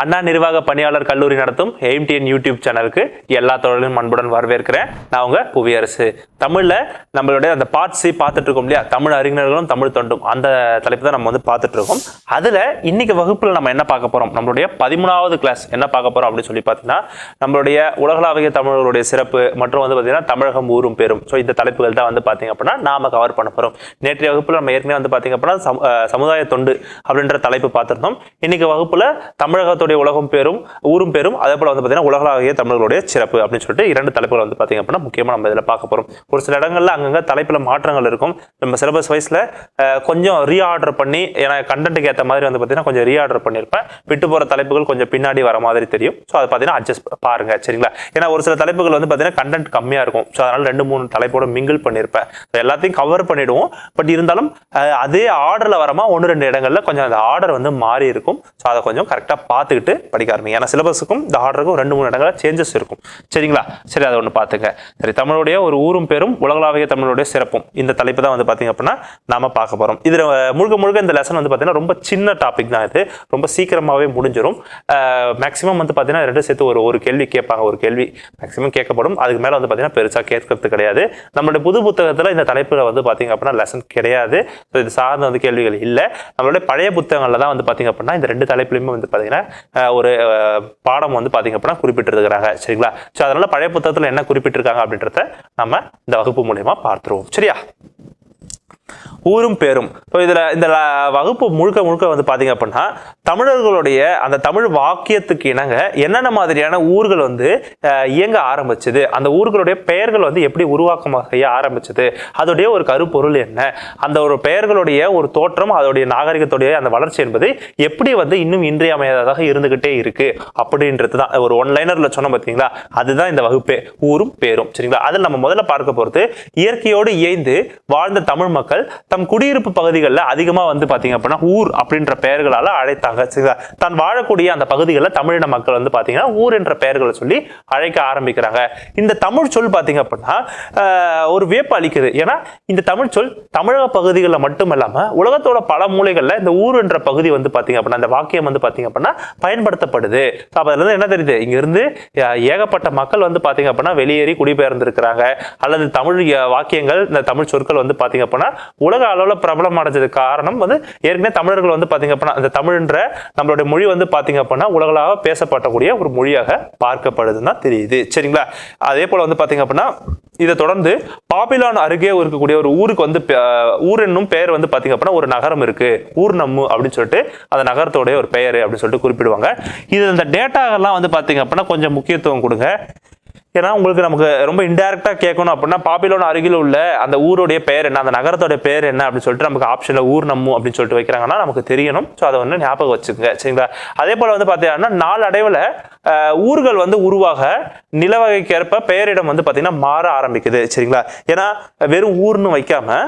அண்ணா நிர்வாக பணியாளர் கல்லூரி நடத்தும் எய்ம்டிஎன் யூடியூப் சேனலுக்கு எல்லா தொழிலும் அன்புடன் வரவேற்கிறேன். நான் உங்க புவியரசு தமிழ்ல நம்மளுடைய அந்த பார்ட் பார்த்துட்டு இருக்கோம் இல்லையா? தமிழ் அறிஞர்களும் தமிழ் தொண்டும். அந்த தலைப்பு தான் நம்ம வந்து பார்த்துட்டு இருக்கோம். அதுல இன்னைக்கு வகுப்புல நம்ம என்ன பார்க்க போறோம்? நம்மளுடைய பதிமூணாவது கிளாஸ் என்ன பார்க்க போறோம் அப்படின்னு சொல்லி பார்த்தீங்கன்னா நம்மளுடைய உலகளாவிய தமிழர்களுடைய சிறப்பு மற்றும் வந்து பார்த்தீங்கன்னா தமிழகம் ஊரும் பேரும். ஸோ இந்த தலைப்புகள் தான் வந்து பார்த்தீங்க அப்படின்னா நாம கவர் பண்ண போறோம். நேற்றைய வகுப்புல நம்ம ஏற்கனவே வந்து பார்த்தீங்க அப்படின்னா சமு- சமுதாய தொண்டு அப்படின்ற தலைப்பு பார்த்திருந்தோம். இன்னைக்கு வகுப்புல தமிழகத்துடைய உலகம் பேரும் ஊரும் பேரும் அதே போல வந்து பார்த்தீங்கன்னா உலகளாகிய தமிழர்களுடைய சிறப்பு அப்படின்னு சொல்லிட்டு இரண்டு தலைப்புகள் வந்து பார்த்தீங்க அப்படின்னா முக்கியமாக நம்ம இதில் பார்க்க போறோம். ஒரு சில இடங்கள்ல அங்கங்கே தலைப்பில் மாற்றங்கள் இருக்கும். நம்ம சிலபஸ் வைஸில் கொஞ்சம் ரீஆர்டர் பண்ணி ஏன்னா கண்டென்ட்டுக்கு ஏற்ற மாதிரி வந்து பார்த்தீங்கன்னா கொஞ்சம் ரீஆர்டர் பண்ணியிருப்பேன் விட்டு போற தலைப்புகள் கொஞ்சம் பின்னாடி வர மாதிரி தெரியும். ஸோ அதை பார்த்தீங்கன்னா அட்ஜஸ்ட் பாருங்க சரிங்களா? ஏன்னா ஒரு சில தலைப்புகள் வந்து பார்த்தீங்கன்னா கண்டென்ட் கம்மியா இருக்கும். ஸோ அதனால ரெண்டு மூணு தலைப்போட மிங்கிள் பண்ணியிருப்பேன் ஸோ எல்லாத்தையும் கவர் பண்ணிவிடுவோம் பட் இருந்தாலும் அதே ஆர்டர்ல வரமா ஒன்று ரெண்டு இடங்கள்ல கொஞ்சம் அந்த ஆர்டர் வந்து மாறி இருக்கும். ஸோ அதை கொஞ்சம் கரெக்டாக பார்த்துக்கிட்டு படிக்க ஆரம்பிங்க. ஏன்னா சிலபஸுக்கும் இந்த ஆர்டருக்கும் ரெண்டு மூணு இடங்களில் சேஞ்சஸ் இருக்கும். சரிங்களா? சரி அதை ஒன்று பார்த்துங்க சரி தமிழுடைய ஒரு ஊரும் பேரும் உலகளாவிய தமிழுடைய சிறப்பும். இந்த தலைப்பு தான் வந்து பார்த்தீங்க அப்படின்னா நாம் பார்க்க போகிறோம் இதில் முழுக்க முழுக்க இந்த லெசன் வந்து பார்த்தீங்கன்னா ரொம்ப சின்ன டாபிக் தான் இது. ரொம்ப சீக்கிரமாகவே முடிஞ்சிடும் மேக்ஸிமம் வந்து பார்த்தீங்கன்னா ரெண்டு சேர்த்து ஒரு ஒரு கேள்வி கேட்பாங்க. ஒரு கேள்வி மேக்ஸிமம் கேட்கப்படும். அதுக்கு மேலே வந்து பார்த்தீங்கன்னா பெருசாக கேட்கறது கிடையாது. நம்மளுடைய புது புத்தகத்தில் இந்த தலைப்பில் வந்து பார்த்தீங்க அப்படின்னா லெசன் கிடையாது. ஸோ இது சார்ந்த வந்து கேள்விகள் இல்லை. நம்மளுடைய பழைய புத்தகங்களில் தான் வந்து பார்த்தீங்க அப்படின்னா இந்த ரெண்டு தலைப்புலையுமே வந்து பார்த்தீங்கன்னா ஒரு பாடம் வந்து பார்த்திங்க அப்படின்னா குறிப்பிட்டிருக்கிறாங்க. சரிங்களா? ஸோ அதனால பழைய புத்தகத்துல என்ன குறிப்பிட்டிருக்காங்க அப்படின்றத நம்ம இந்த வகுப்பு மூலியமா பார்த்துருவோம். சரியா? ஊரும் பேரும். ஸோ இதில் இந்த வகுப்பு முழுக்க முழுக்க வந்து பார்த்தீங்க அப்படின்னா தமிழர்களுடைய அந்த தமிழ் வாக்கியத்துக்கு இணங்க என்னென்ன மாதிரியான ஊர்கள் வந்து இயங்க ஆரம்பிச்சது? அந்த ஊர்களுடைய பெயர்கள் வந்து எப்படி உருவாக்கம் செய்ய ஆரம்பிச்சது? அதோடைய ஒரு கருப்பொருள் என்ன? அந்த ஒரு பெயர்களுடைய ஒரு தோற்றம் அதோடைய நாகரிகத்துடைய அந்த வளர்ச்சி என்பது எப்படி வந்து இன்னும் இன்றியமையாததாக இருந்துகிட்டே இருக்கு? அப்படின்றது தான். ஒரு ஒன் சொன்னோம் பார்த்தீங்களா அதுதான் இந்த வகுப்பே. ஊரும் பேரும். சரிங்களா? அதில் நம்ம முதல்ல பார்க்க போகிறது இயற்கையோடு இயைந்து வாழ்ந்த தமிழ் மக்கள் தம் குடியிருப்பு பகுதிகளில் அதிகமாக வந்து பார்த்தீங்க அப்படின்னா ஊர் அப்படின்ற பெயர்களால் அழைத்தாங்க. சரிங்களா? தான் வாழக்கூடிய அந்த பகுதிகளில் தமிழின மக்கள் வந்து பார்த்தீங்கன்னா ஊர் என்ற பெயர்களை சொல்லி அழைக்க ஆரம்பிக்கிறாங்க. இந்த தமிழ் சொல் பார்த்தீங்க அப்படின்னா ஒரு வியப்பு அளிக்குது. ஏன்னா இந்த தமிழ் சொல் தமிழக பகுதிகளில் மட்டும் இல்லாமல் உலகத்தோட பல மூலைகளில் இந்த ஊர் என்ற பகுதி வந்து பார்த்தீங்க அப்படின்னா அந்த வாக்கியம் வந்து பார்த்தீங்க அப்படின்னா பயன்படுத்தப்படுது. அப்போ அதுல என்ன தெரியுது? இங்கிருந்து ஏகப்பட்ட மக்கள் வந்து பார்த்தீங்க அப்படின்னா வெளியேறி குடிபெயர்ந்திருக்கிறாங்க. அல்லது தமிழ் வாக்கியங்கள் இந்த தமிழ் சொற்கள் வந்து பார்த்தீங்க அப்படின்னா உலக அளவில் பிரபலம் அடைஞ்சதுக்கு காரணம் வந்து ஏற்கனவே தமிழர்கள் வந்து பார்த்தீங்க அப்படின்னா இந்த தமிழ்ன்ற நம்மளுடைய மொழி வந்து பார்த்தீங்க அப்படின்னா உலகளாக பேசப்படக்கூடிய ஒரு மொழியாக பார்க்கப்படுதுன்னு தான் தெரியுது. சரிங்களா? அதே போல் வந்து பார்த்தீங்க அப்படின்னா இதை தொடர்ந்து பாபிலான் அருகே இருக்கக்கூடிய ஒரு ஊருக்கு வந்து ஊர் என்னும் பெயர் வந்து பார்த்தீங்க அப்படின்னா ஒரு நகரம் இருக்கு. ஊர் நம்மு அப்படின்னு சொல்லிட்டு அந்த நகரத்தோடைய ஒரு பெயர் அப்படின்னு சொல்லிட்டு குறிப்பிடுவாங்க. இது இந்த டேட்டாகெல்லாம் வந்து பார்த்தீங்க அப்படின்னா கொஞ்சம் முக்கியத்துவம் கொடுங்க. ஏன்னா உங்களுக்கு நமக்கு ரொம்ப இன்டெரக்டா கேட்கணும் அப்படின்னா பாப்பிலோன் அருகில் உள்ள அந்த ஊருடைய பெயர் என்ன அந்த நகரத்தோட பேர் என்ன அப்படின்னு சொல்லிட்டு நமக்கு ஆப்ஷன்ல ஊர் நம்மு அப்படின்னு சொல்லிட்டு வைக்கிறாங்கன்னா நமக்கு தெரியணும். ஸோ அதை வந்து ஞாபகம் வச்சுக்கோங்க. சரிங்களா? அதே போல வந்து பார்த்தீங்கன்னா நாளடைவில் ஊர்கள் வந்து உருவாக நிலவகைக்கேற்ப பெயரிடம் வந்து பார்த்தீங்கன்னா மாற ஆரம்பிக்குது. சரிங்களா? ஏன்னா வெறும் ஊர்னு வைக்காம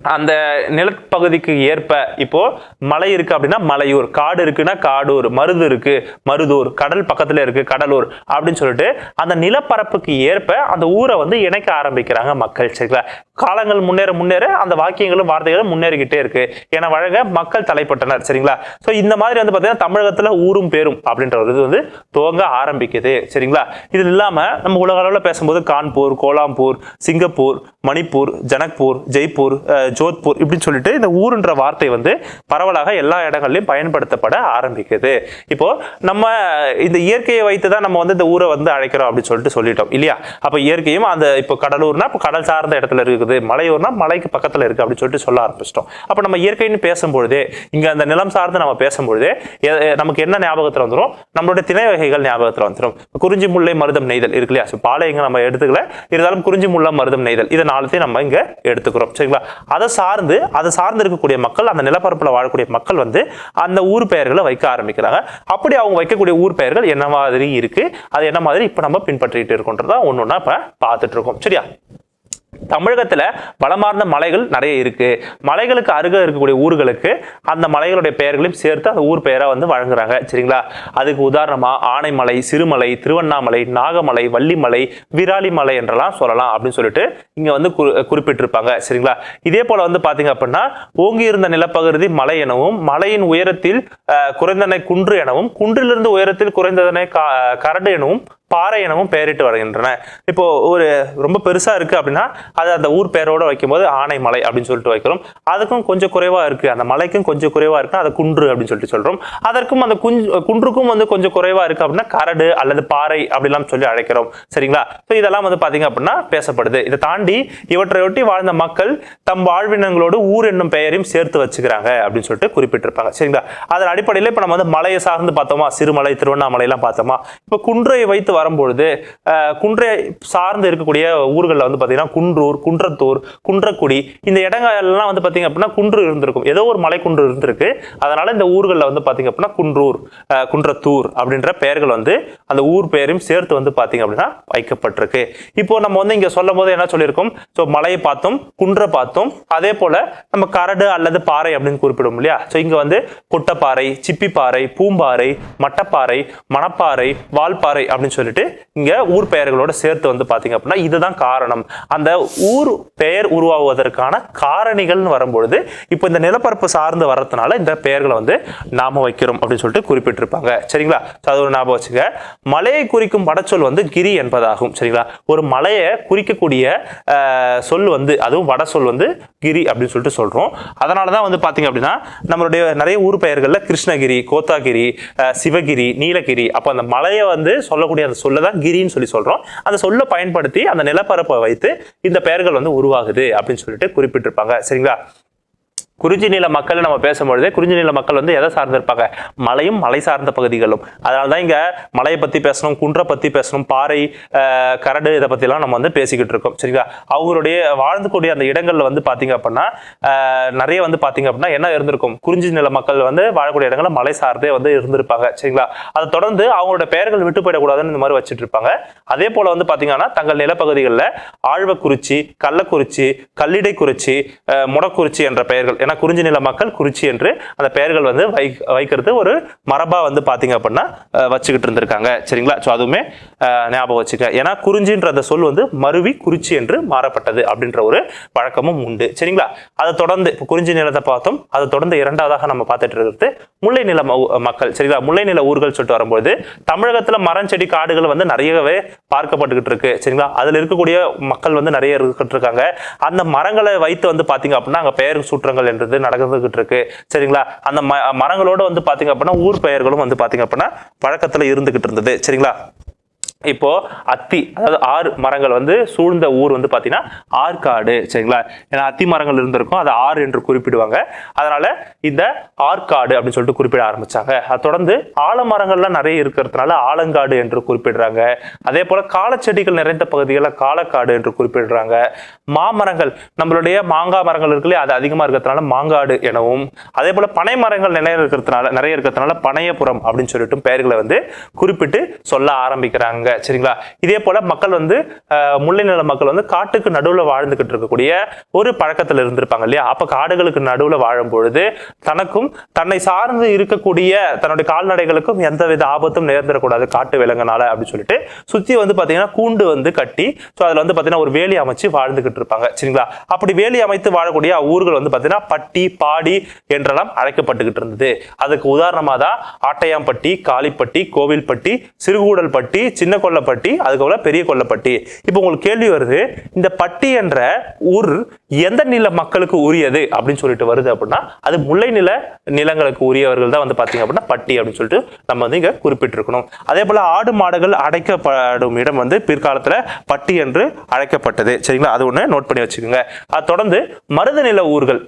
அந்த நிலப்பகுதிக்கு ஏற்ப இப்போ மலை இருக்கு அப்படின்னா மலையூர் காடு இருக்குன்னா காடூர் மருது இருக்கு மருதூர் கடல் பக்கத்துல இருக்கு கடலூர் அப்படின்னு சொல்லிட்டு அந்த நிலப்பரப்புக்கு ஏற்ப அந்த ஊரை வந்து இணைக்க ஆரம்பிக்கிறாங்க மக்கள். சரிங்களா? காலங்கள் முன்னேற முன்னேற அந்த வாக்கியங்களும் வார்த்தைகளும் முன்னேறிக்கிட்டே இருக்கு. ஏன்னா வழங்க மக்கள் தலைப்பட்டனர். சரிங்களா? ஸோ இந்த மாதிரி வந்து பார்த்தீங்கன்னா தமிழகத்துல ஊரும் பேரும் அப்படின்ற ஒரு இது வந்து துவங்க ஆரம்பிக்குது. சரிங்களா? இது இல்லாம நம்ம உலக அளவில் பேசும்போது Kanpur Kuala Lumpur Singapore Manipur Janakpur Jaipur Jodhpur இப்படின்னு சொல்லிட்டு இந்த ஊருன்ற வார்த்தை வந்து பரவலாக எல்லா இடங்கள்லையும் பயன்படுத்தப்பட ஆரம்பிக்குது. இப்போ நம்ம இந்த இயற்கையை வைத்து தான் நம்ம வந்து இந்த ஊரை வந்து அழைக்கிறோம் அப்படின்னு சொல்லிட்டு சொல்லிட்டோம் இல்லையா? அப்ப இயற்கையும் அந்த இப்போ கடலூர்னா இப்போ கடல் சார்ந்த இடத்துல இருக்குது மலையூர்னா மலைக்கு பக்கத்துல இருக்கு அப்படின்னு சொல்லிட்டு சொல்ல ஆரம்பிச்சிட்டோம். அப்ப நம்ம இயற்கைன்னு பேசும்பொழுதே இங்க அந்த நிலம் சார்ந்து நம்ம பேசும்பொழுதே நமக்கு என்ன ஞாபகத்துல வந்துடும் நம்மளுடைய திணை வகைகள் ஞாபகத்துல வந்துடும் குறிஞ்சி முல்லை மருதம் நெய்தல் இருக்கு இல்லையா? So, பாலை இங்கே நம்ம எடுத்துக்கல இருந்தாலும் குறிஞ்சி முல்லை மருதம் நெய்தல் இதை நாலுத்தையும் நம்ம இங்க எடுத்துக்கிறோம் சரிங்களா? அதை சார்ந்து அதை சார்ந்து இருக்கக்கூடிய மக்கள் அந்த நிலப்பரப்பில் வாழக்கூடிய மக்கள் வந்து அந்த ஊர் பெயர்களை வைக்க ஆரம்பிக்கிறாங்க. அப்படி அவங்க வைக்கக்கூடிய ஊர் பெயர்கள் என்ன மாதிரி இருக்கு? அது என்ன மாதிரி இப்போ நம்ம பின்பற்றிட்டு இருக்கோன்றதா ஒன்றா இப்போ பார்த்துட்டு இருக்கோம். சரியா? தமிழகத்தில் வளமார்ந்த மலைகள் நிறைய இருக்குது மலைகளுக்கு அருகே இருக்கக்கூடிய ஊர்களுக்கு அந்த மலைகளுடைய பெயர்களையும் சேர்த்து அந்த ஊர் பெயராக வந்து வழங்குறாங்க. சரிங்களா? அதுக்கு உதாரணமாக ஆனைமலை சிறுமலை திருவண்ணாமலை நாகமலை வள்ளிமலை விராலிமலை என்றெல்லாம் சொல்லலாம் அப்படின்னு சொல்லிட்டு இங்கே வந்து குறி- குறிப்பிட்டிருப்பாங்க. சரிங்களா? இதே போல் வந்து பார்த்தீங்க அப்படின்னா ஓங்கி இருந்த நிலப்பகுதி மலை எனவும் மலையின் உயரத்தில் குறைந்தனை குன்று எனவும் குன்றிலிருந்து உயரத்தில் குறைந்ததனை கா- கரடு எனவும் பாறை எனவும் பெயரிட்டு வருகின்றன. இப்போ ஒரு ரொம்ப பெருசா இருக்கு அப்படின்னா அது அந்த ஊர் பெயரோட வைக்கும்போது ஆனைமலை அப்படின்னு சொல்லிட்டு வைக்கிறோம். அதுக்கும் கொஞ்சம் குறைவா இருக்கு. அந்த மலைக்கும் கொஞ்சம் குறைவா இருக்கு. அது குன்று அப்படின்னு சொல்லிட்டு சொல்றோம். அதற்கும் அந்த குஞ்சு குன்றுக்கும் வந்து கொஞ்சம் குறைவா இருக்கு அப்படின்னா கரடு அல்லது பாறை அப்படிலாம் சொல்லி அழைக்கிறோம். சரிங்களா? ஸோ இதெல்லாம் வந்து பாத்தீங்க அப்படின்னா பேசப்படுது. இதை தாண்டி இவற்றையொட்டி வாழ்ந்த மக்கள் தம் வாழ்வினங்களோடு ஊர் என்னும் பெயரையும் சேர்த்து வச்சுக்கிறாங்க அப்படின்னு சொல்லிட்டு குறிப்பிட்டிருப்பாங்க. சரிங்களா? அதன் அடிப்படையில் இப்போ நம்ம வந்து மலையை சார்ந்து பார்த்தோமா? சிறுமலை திருவண்ணாமலை எல்லாம் பார்த்தோமா? இப்போ குன்றை வைத்து வரும்பொழுது குன்றை சார்ந்து இருக்கக்கூடிய ஊர்களில் வந்து பார்த்தீங்கன்னா குன்றூர் குன்றத்தூர் குன்றக்குடி இந்த இடங்கள்லாம் வந்து பார்த்தீங்க அப்படின்னா குன்று இருந்திருக்கும். ஏதோ ஒரு மலை குன்று இருந்திருக்கு. அதனால இந்த ஊர்களில் வந்து பார்த்தீங்க அப்படின்னா குன்றூர் குன்றத்தூர் அப்படின்ற பெயர்கள் வந்து அந்த ஊர் பெயரையும் சேர்த்து வந்து பார்த்தீங்க அப்படின்னா வைக்கப்பட்டிருக்கு. இப்போ நம்ம வந்து இங்கே சொல்லும் போது என்ன சொல்லியிருக்கோம்? ஸோ மலையை பார்த்தோம் குன்றை பார்த்தோம் அதே போல நம்ம கரடு அல்லது பாறை அப்படின்னு குறிப்பிடும் இல்லையா? ஸோ இங்கே வந்து புட்டப்பாறை சிப்பிப்பாறை பூம்பாறை மட்டப்பாறை மணப்பாறை வால்பாறை அப்படின்னு சொல்லி சொல்லிட்டு இங்க ஊர் பெயர்களோட சேர்த்து வந்து பாத்தீங்க அப்படின்னா இதுதான் காரணம். அந்த ஊர் பெயர் உருவாகுவதற்கான காரணிகள்னு வரும்பொழுது இப்போ இந்த நிலப்பரப்பு சார்ந்து வர்றதுனால இந்த பெயர்களை வந்து நாம வைக்கிறோம் அப்படின்னு சொல்லிட்டு குறிப்பிட்டிருப்பாங்க. சரிங்களா? அது ஒரு ஞாபகம் வச்சுங்க. மலையை குறிக்கும் வடச்சொல் வந்து கிரி என்பதாகும். சரிங்களா? ஒரு மலையை குறிக்கக்கூடிய ஆஹ், சொல் வந்து அதுவும் வட சொல் வந்து கிரி அப்படின்னு சொல்லிட்டு சொல்றோம். அதனால தான் வந்து பாத்தீங்க அப்படின்னா நம்மளுடைய நிறைய ஊர் பெயர்கள்ல கிருஷ்ணகிரி கோத்தாகிரி சிவகிரி நீலகிரி. அப்போ அந்த மலையை வந்து சொல்லக்கூடிய அந்த சொல்ல தான் கிரின்னு சொல்லி சொல்றோம். அந்த சொல்லை பயன்படுத்தி அந்த நிலப்பரப்பை வைத்து இந்த பெயர்கள் வந்து உருவாகுது அப்படின்னு சொல்லிட்டு குறிப்பிட்டிருப்பாங்க. சரிங்களா? குறிஞ்சி நில மக்கள் நம்ம பேசும்பொழுது குறிஞ்சி நில மக்கள் வந்து எதை சார்ந்திருப்பாங்க? மலையும் மலை சார்ந்த பகுதிகளும். அதனால தான் இங்கே மலையை பற்றி பேசணும் குன்றை பற்றி பேசணும் பாறை கரடு இதை பற்றிலாம் நம்ம வந்து பேசிக்கிட்டு இருக்கோம். சரிங்களா? அவங்களுடைய வாழ்ந்துக்கூடிய அந்த இடங்களில் வந்து பார்த்தீங்க அப்படின்னா நிறைய வந்து பார்த்தீங்க அப்படின்னா என்ன இருந்திருக்கும்? குறிஞ்சி நில மக்கள் வந்து வாழக்கூடிய இடங்களில் மலை சார்ந்தே வந்து இருந்திருப்பாங்க. சரிங்களா? அதை தொடர்ந்து அவங்களோட பெயர்கள் விட்டு போயிடக்கூடாதுன்னு இந்த மாதிரி வச்சுட்டு இருப்பாங்க. அதே போல் வந்து பார்த்தீங்கன்னா தங்கள் நிலப்பகுதிகளில் ஆழ்வக்குறிச்சி கள்ளக்குறிச்சி கல்லிடைக்குறிச்சி முடக்குறிச்சி என்ற பெயர்கள் ஏன்னா குறிஞ்சி நில மக்கள் குறிச்சி என்று அந்த பெயர்கள் வந்து வை வைக்கிறது ஒரு மரபா வந்து பார்த்தீங்க அப்படின்னா வச்சுக்கிட்டு இருந்திருக்காங்க. சரிங்களா? ஸோ அதுவுமே ஞாபகம் வச்சுக்க. ஏன்னா குறிஞ்சின்ற அந்த சொல் வந்து மருவி குறிச்சி என்று மாறப்பட்டது அப்படின்ற ஒரு வழக்கமும் உண்டு. சரிங்களா? அதை தொடர்ந்து இப்போ குறிஞ்சி நிலத்தை பார்த்தோம். அதை தொடர்ந்து இரண்டாவதாக நம்ம பார்த்துட்டு இருக்கிறது முல்லை நில மக்கள். சரிங்களா? முல்லை நில ஊர்கள் சொல்லிட்டு வரும்போது தமிழகத்துல மரம் செடி காடுகள் வந்து நிறையவே பார்க்கப்பட்டுக்கிட்டு இருக்கு. சரிங்களா? அதுல இருக்கக்கூடிய மக்கள் வந்து நிறைய இருக்கிட்டு இருக்காங்க. அந்த மரங்களை வைத்து வந்து பார்த்தீங்க அப்படின்னா அங்க பெயர் சூற்றங்கள் அப்படின்றது நடந்துகிட்டு இருக்கு சரிங்களா? அந்த மரங்களோட வந்து பாத்தீங்க அப்படின்னா ஊர் பெயர்களும் வந்து பாத்தீங்க அப்படின்னா பழக்கத்துல இருந்துகிட்டு இருந்தது சரிங்களா? இப்போ அத்தி அதாவது ஆறு மரங்கள் வந்து சூழ்ந்த ஊர் வந்து பாத்தீங்கன்னா ஆற்காடு சரிங்களா? ஏன்னா அத்தி மரங்கள் இருந்திருக்கும் அதை ஆறு என்று குறிப்பிடுவாங்க. அதனால இந்த ஆற்காடு அப்படின்னு சொல்லிட்டு குறிப்பிட ஆரம்பிச்சாங்க. அதை தொடர்ந்து ஆலமரங்கள்லாம் நிறைய இருக்கிறதுனால ஆலங்காடு என்று குறிப்பிடுறாங்க. அதே போல காலச்செடிகள் நிறைந்த பகுதிகளில் காலக்காடு என்று குறிப்பிடுறாங்க. மாமரங்கள் நம்மளுடைய மாங்காய் மரங்கள் இருக்குல்லையே அது அதிகமாக இருக்கிறதுனால மாங்காடு எனவும் அதே போல பனை மரங்கள் நிறைய இருக்கிறதுனால நிறைய இருக்கிறதுனால பனையபுரம் அப்படின்னு சொல்லிட்டு பெயர்களை வந்து குறிப்பிட்டு சொல்ல ஆரம்பிக்கிறாங்க. இருக்காங்க சரிங்களா? இதே போல மக்கள் வந்து முல்லை நில மக்கள் வந்து காட்டுக்கு நடுவில் வாழ்ந்துகிட்டு இருக்கக்கூடிய ஒரு பழக்கத்தில் இருந்திருப்பாங்க இல்லையா? அப்ப காடுகளுக்கு நடுவில் வாழும் பொழுது தனக்கும் தன்னை சார்ந்து இருக்கக்கூடிய தன்னுடைய கால்நடைகளுக்கும் எந்தவித ஆபத்தும் நேர்ந்துடக்கூடாது காட்டு விலங்குனால அப்படின்னு சொல்லிட்டு சுத்தி வந்து பாத்தீங்கன்னா கூண்டு வந்து கட்டி ஸோ அதுல வந்து பாத்தீங்கன்னா ஒரு வேலி அமைச்சு வாழ்ந்துகிட்டு இருப்பாங்க. சரிங்களா? அப்படி வேலி அமைத்து வாழக்கூடிய ஊர்கள் வந்து பாத்தீங்கன்னா பட்டி பாடி என்றெல்லாம் அழைக்கப்பட்டுக்கிட்டு இருந்தது. அதுக்கு உதாரணமாக தான் ஆட்டையாம்பட்டி காளிப்பட்டி கோவில்பட்டி சிறுகூடல்பட்டி சின்ன கொல்லப்பட்டி அதுக்கப்புறம் பெரிய கொல்லப்பட்டி. இப்போ உங்களுக்கு கேள்வி வருது இந்த பட்டி என்ற ஊர் எந்த நில மக்களுக்கு உரியது அப்படின்னு சொல்லிட்டு வருது அப்படின்னா அது முல்லை நில நிலங்களுக்கு உரியவர்கள் தான் வந்து பார்த்தீங்க அப்படின்னா பட்டி அப்படின்னு சொல்லிட்டு நம்ம வந்து இங்க குறிப்பிட்டிருக்கணும். அதே போல் ஆடு மாடுகள் அடைக்கப்படும் இடம் வந்து பிற்காலத்தில் பட்டி என்று அழைக்கப்பட்டது. சரிங்களா? அது ஒன்று நோட் பண்ணி வச்சுக்கோங்க. அது தொடர்ந்து மருத நில ஊர்கள்.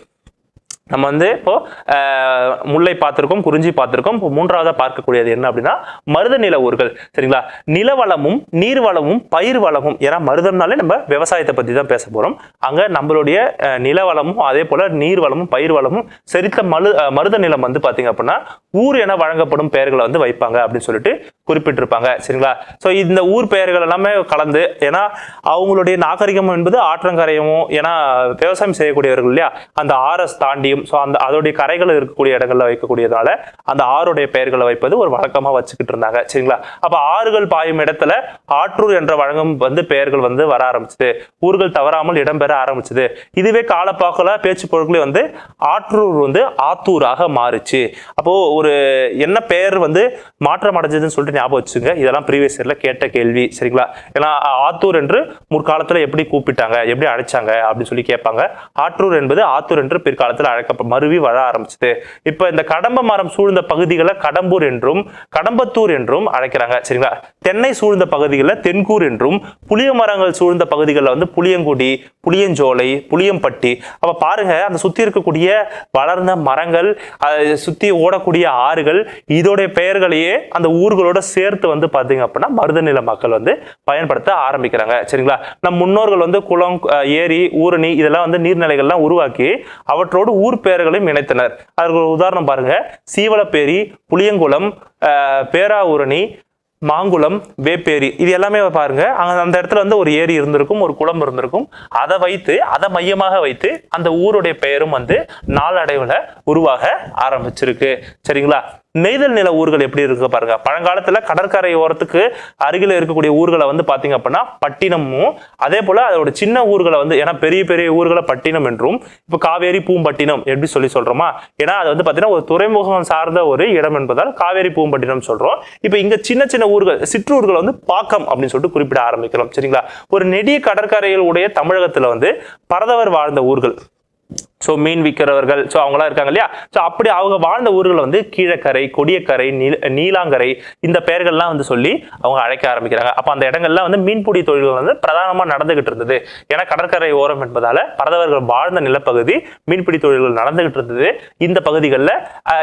நம்ம வந்து இப்போ முல்லை பார்த்துருக்கோம் குறிஞ்சி பார்த்துருக்கோம். இப்போ மூன்றாவதாக பார்க்கக்கூடியது என்ன அப்படின்னா மருத நில ஊர்கள். சரிங்களா? நிலவளமும் நீர் வளமும் பயிர் வளமும் ஏன்னா மருதம்னாலே நம்ம விவசாயத்தை பற்றி தான் பேச போகிறோம் அங்கே நம்மளுடைய நில வளமும் அதே போல் நீர் வளமும் பயிர் வளமும் செரித்த மலு மருத நிலம் வந்து பார்த்தீங்க அப்படின்னா ஊர் என வழங்கப்படும் பெயர்களை வந்து வைப்பாங்க அப்படின்னு சொல்லிட்டு குறிப்பிட்டிருப்பாங்க. சரிங்களா? ஸோ இந்த ஊர் பெயர்கள் எல்லாமே கலந்து ஏன்னா அவங்களுடைய நாகரிகம் என்பது ஆற்றங்கரையும் ஏன்னா விவசாயம் செய்யக்கூடியவர்கள் இல்லையா? அந்த ஆர்எஸ் தாண்டியும் ஸோ அந்த அதோடைய கரைகள் இருக்கக்கூடிய இடங்கள்ல வைக்கக்கூடியதால அந்த ஆறுடைய பெயர்களை வைப்பது ஒரு வழக்கமாக வச்சுக்கிட்டு இருந்தாங்க. சரிங்களா? அப்போ ஆறுகள் பாயும் இடத்துல ஆற்றூர் என்ற வழங்கும் வந்து பெயர்கள் வந்து வர ஆரம்பிச்சது. ஊர்கள் தவறாமல் இடம்பெற ஆரம்பிச்சது. இதுவே காலப்பாக்கில் பேச்சு பொருட்களே வந்து ஆற்றூர் வந்து ஆத்தூராக மாறுச்சு. அப்போ ஒரு என்ன பெயர் வந்து மாற்றம் அடைஞ்சதுன்னு சொல்லிட்டு ஞாபகம் வச்சுங்க இதெல்லாம் ப்ரீவியஸ் இயரில் கேட்ட கேள்வி. சரிங்களா? ஏன்னா ஆத்தூர் என்று முற்காலத்தில் எப்படி கூப்பிட்டாங்க? எப்படி அழைச்சாங்க? அப்படின்னு சொல்லி கேட்பாங்க. ஆற்றூர் என்பது ஆத்தூர் என்று பிற்காலத்தில் அழைக்க மருவி வர ஆரம்பிச்சது. இப்போ இந்த கடம்ப மரம் சூழ்ந்த பகுதிகளை கடம்பூர் என்றும் கடம்பத்தூர் என்றும் அழைக்கிறாங்க. சரிங்களா? தென்னை சூழ்ந்த பகுதிகளில் தென்கூர் என்றும் புளிய மரங்கள் சூழ்ந்த பகுதிகளில் வந்து புளியங்குடி புளியஞ்சோலை புளியம்பட்டி. அப்ப பாருங்க அந்த சுத்தி இருக்கக்கூடிய வளர்ந்த மரங்கள் சுத்தி ஓடக்கூடிய ஆறுகள் இதோடைய பெயர்களையே அந்த ஊர்களோட சேர்த்து வந்து பாத்தீங்க அப்படின்னா மருதநில மக்கள் வந்து பயன்படுத்த ஆரம்பிக்கிறாங்க. சரிங்களா? நம் முன்னோர்கள் வந்து குளம் ஏரி ஊரணி இதெல்லாம் வந்து நீர்நிலைகள்லாம் உருவாக்கி அவற்றோடு ஊர் பெயர்களையும் இணைத்தனர். அதற்கு ஒரு உதாரணம் பாருங்க. சீவலப்பேரி புளியங்குளம் பேராவூரணி மாங்குளம் வேப்பேரி இது எல்லாமே பாருங்க. அங்க அந்த இடத்துல வந்து ஒரு ஏரி இருந்திருக்கும் ஒரு குளம் இருந்திருக்கும். அதை வைத்து அதை மையமாக வைத்து அந்த ஊருடைய பெயரும் வந்து நாளடைவுல உருவாக ஆரம்பிச்சிருக்கு. சரிங்களா? நெய்தல் நில ஊர்கள் எப்படி இருக்கு பாருங்க. பழங்காலத்துல கடற்கரை ஓரத்துக்கு அருகில இருக்கக்கூடிய ஊர்களை வந்து பாத்தீங்க அப்படின்னா பட்டினமும் அதே போல அதோட சின்ன ஊர்களை வந்து ஏன்னா பெரிய பெரிய ஊர்களை பட்டினம் என்றும் இப்ப காவேரி பூம்பட்டினம் எப்படி சொல்லி சொல்றோமா? ஏன்னா அது வந்து பாத்தீங்கன்னா ஒரு துறைமுகம் சார்ந்த ஒரு இடம் என்பதால் காவேரி பூம்பட்டினம் சொல்றோம். இப்ப இங்க சின்ன சின்ன ஊர்கள் சிற்றூர்கள் வந்து பாக்கம் அப்படின்னு சொல்லிட்டு குறிப்பிட ஆரம்பிக்கிறோம். சரிங்களா? ஒரு நெடிய கடற்கரையில் உடைய தமிழகத்துல வந்து பரதவர் வாழ்ந்த ஊர்கள் ஸோ மீன் விற்கிறவர்கள் ஸோ அவங்களாம் இருக்காங்க இல்லையா? ஸோ அப்படி அவங்க வாழ்ந்த ஊர்களை வந்து கீழக்கரை கொடியக்கரை நீல நீலாங்கரை இந்த பெயர்கள்லாம் வந்து சொல்லி அவங்க அழைக்க ஆரம்பிக்கிறாங்க. அப்போ அந்த இடங்கள்லாம் வந்து மீன்பிடி தொழில்கள் வந்து பிரதானமாக நடந்துகிட்டு இருந்தது. ஏன்னா கடற்கரை ஓரம் என்பதால் பரதவர்கள் வாழ்ந்த நிலப்பகுதி மீன்பிடி தொழில்கள் நடந்துகிட்டு இருந்தது. இந்த பகுதிகளில்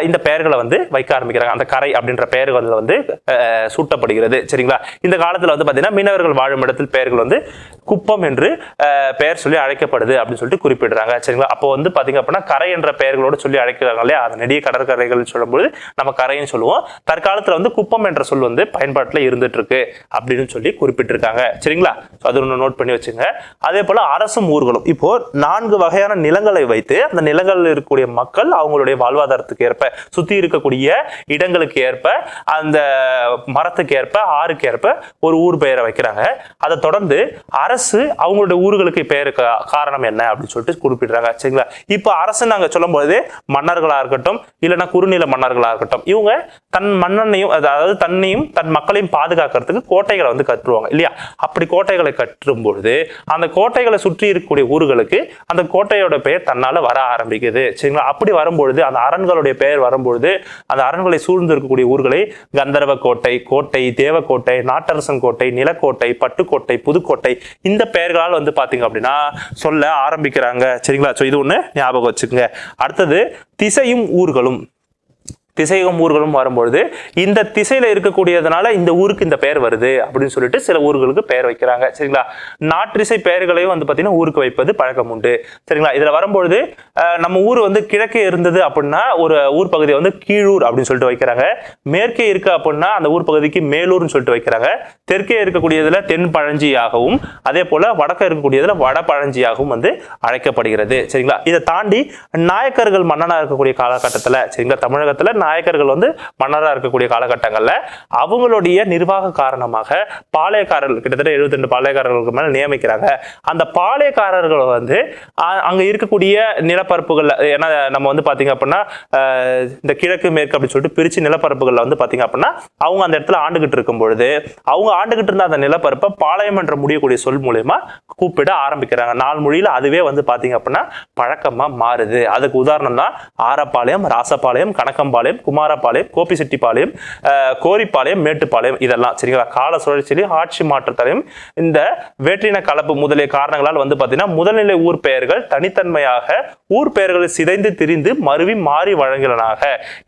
இந்த பெயர்களை வந்து வைக்க ஆரம்பிக்கிறாங்க. அந்த கரை அப்படின்ற பெயர்கள் வந்து சூட்டப்படுகிறது. சரிங்களா? இந்த காலத்தில் வந்து பார்த்தீங்கன்னா மீனவர்கள் வாழும் இடத்தில் பெயர்கள் வந்து குப்பம் என்று பெயர் சொல்லி அழைக்கப்படுது அப்படின்னு சொல்லிட்டு குறிப்பிடுறாங்க. சரிங்களா? அப்போ வந்து பாத்தீங்க அப்படின்னா கரை என்ற பெயர்களோட சொல்லி அழைக்கிறாங்க இல்லையா? அது நெடிய கடற்கரைகள் சொல்லும்போது நம்ம கரைன்னு சொல்லுவோம். தற்காலத்தில் வந்து குப்பம் என்ற சொல் வந்து பயன்பாட்டில் இருந்துட்டு இருக்கு அப்படின்னு சொல்லி குறிப்பிட்டிருக்காங்க. சரிங்களா? அது ஒன்று நோட் பண்ணி வச்சுங்க. அதே போல அரசும் ஊர்களும். இப்போ நான்கு வகையான நிலங்களை வைத்து அந்த நிலங்களில் இருக்கக்கூடிய மக்கள் அவங்களுடைய வாழ்வாதாரத்துக்கு ஏற்ப சுற்றி இருக்கக்கூடிய இடங்களுக்கு ஏற்ப அந்த மரத்துக்கு ஏற்ப ஆறுக்கு ஏற்ப ஒரு ஊர் பெயரை வைக்கிறாங்க. அதை தொடர்ந்து அரசு அவங்களுடைய ஊர்களுக்கு பெயருக்கு காரணம் என்ன அப்படின்னு சொல்லிட்டு குறிப்பிடுறாங்க சரிங்களா? இப்போ அரசு நாங்க சொல்லும்பொழுது மன்னர்களாக இருக்கட்டும் இல்லைன்னா குறுநில மன்னர்களாக இருக்கட்டும் இவங்க தன் மன்னனையும் அதாவது தன்னையும் தன் மக்களையும் பாதுகாக்கிறதுக்கு கோட்டைகளை வந்து கட்டுருவாங்க இல்லையா? அப்படி கோட்டைகளை கட்டும் பொழுது அந்த கோட்டைகளை சுற்றி இருக்கக்கூடிய ஊர்களுக்கு அந்த கோட்டையோட பெயர் தன்னால வர ஆரம்பிக்குது சரிங்களா? அப்படி வரும்பொழுது அந்த அரண்களுடைய பெயர் வரும்பொழுது அந்த அரண்களை சூழ்ந்து இருக்கக்கூடிய ஊர்களை கந்தர்வ கோட்டை கோட்டை தேவக்கோட்டை நாட்டரசன் கோட்டை நிலக்கோட்டை பட்டுக்கோட்டை புதுக்கோட்டை இந்த பெயர்களால் வந்து பார்த்தீங்க அப்படின்னா சொல்ல ஆரம்பிக்கிறாங்க சரிங்களா? ஸோ இது ஒன்று ஞாபகம் வச்சுக்கோங்க. அடுத்தது திசையும் ஊர்களும். திசையும் ஊர்களும் வரும்பொழுது இந்த திசையில இருக்கக்கூடியதுனால இந்த ஊருக்கு இந்த பெயர் வருது அப்படின்னு சொல்லிட்டு சில ஊர்களுக்கு பெயர் வைக்கிறாங்க. சரிங்களா? நாற்றிசை பெயர்களையும் வந்து பார்த்தீங்கன்னா ஊருக்கு வைப்பது பழக்கம் உண்டு. சரிங்களா? இதுல வரும்பொழுது நம்ம ஊர் வந்து கிழக்கே இருந்தது அப்படின்னா ஒரு ஊர் பகுதியை வந்து கீழூர் அப்படின்னு சொல்லிட்டு வைக்கிறாங்க. மேற்கே இருக்கு அப்படின்னா அந்த ஊர் பகுதிக்கு மேலூர்னு சொல்லிட்டு வைக்கிறாங்க. தெற்கே இருக்கக்கூடியதுல தென் பழஞ்சியாகவும் அதே போல வடக்கே இருக்கக்கூடியதுல வட பழஞ்சியாகவும் வந்து அழைக்கப்படுகிறது. சரிங்களா? இதை தாண்டி நாயக்கர்கள் மன்னனா இருக்கக்கூடிய காலகட்டத்துல சரிங்களா? தமிழகத்தில் நாயக்கர்கள் வந்து மன்னராக இருக்கக்கூடிய காலகட்டங்களில் அவங்களுடைய நிர்வாக காரணமாக பாளையக்காரர்கள் கிட்டத்தட்ட 72 பாளையக்காரர்களுக்கு மேலே நியமிக்கிறாங்க. அந்த பாளையக்காரர்கள் வந்து அ- இருக்கக்கூடிய நிலப்பரப்புகளில் ஏன்னா நம்ம வந்து பார்த்தீங்க அப்படின்னா இந்த கிழக்கு மேற்கு அப்படின்னு சொல்லிட்டு பிரிச்சு நிலப்பரப்புகளில் வந்து பார்த்தீங்க அப்படின்னா அவங்க அந்த இடத்துல ஆண்டுகிட்டு இருக்கும் பொழுது அவங்க ஆண்டுகிட்டு இருந்த அந்த நிலப்பரப்பை பாளையம் என்ற முடியக்கூடிய சொல் மூலயமா கூப்பிட ஆரம்பிக்கிறாங்க. நாள் மொழியில் அதுவே வந்து பார்த்தீங்க அப்படின்னா பழக்கமாக மாறுது. அதுக்கு உதாரணம் தான் ஆரப்பாளையம் ராசப்பாளையம் கணக்கம்பாளையம் செட்டிப்பாளையம் குமாரபாளையம் கோபிசெட்டிப்பாளையம் அஹ், கோரிப்பாளையம் மேட்டுப்பாளையம் இதெல்லாம். சரிங்களா? கால சுழற்சியிலையும் ஆட்சி மாற்றத்தாலையும் இந்த வேற்றின கலப்பு முதலிய காரணங்களால் வந்து பார்த்தீங்கன்னா முதல்நிலை ஊர் பெயர்கள் தனித்தன்மையாக ஊர் பெயர்களை சிதைந்து திரிந்து மருவி மாறி வழங்கலனாக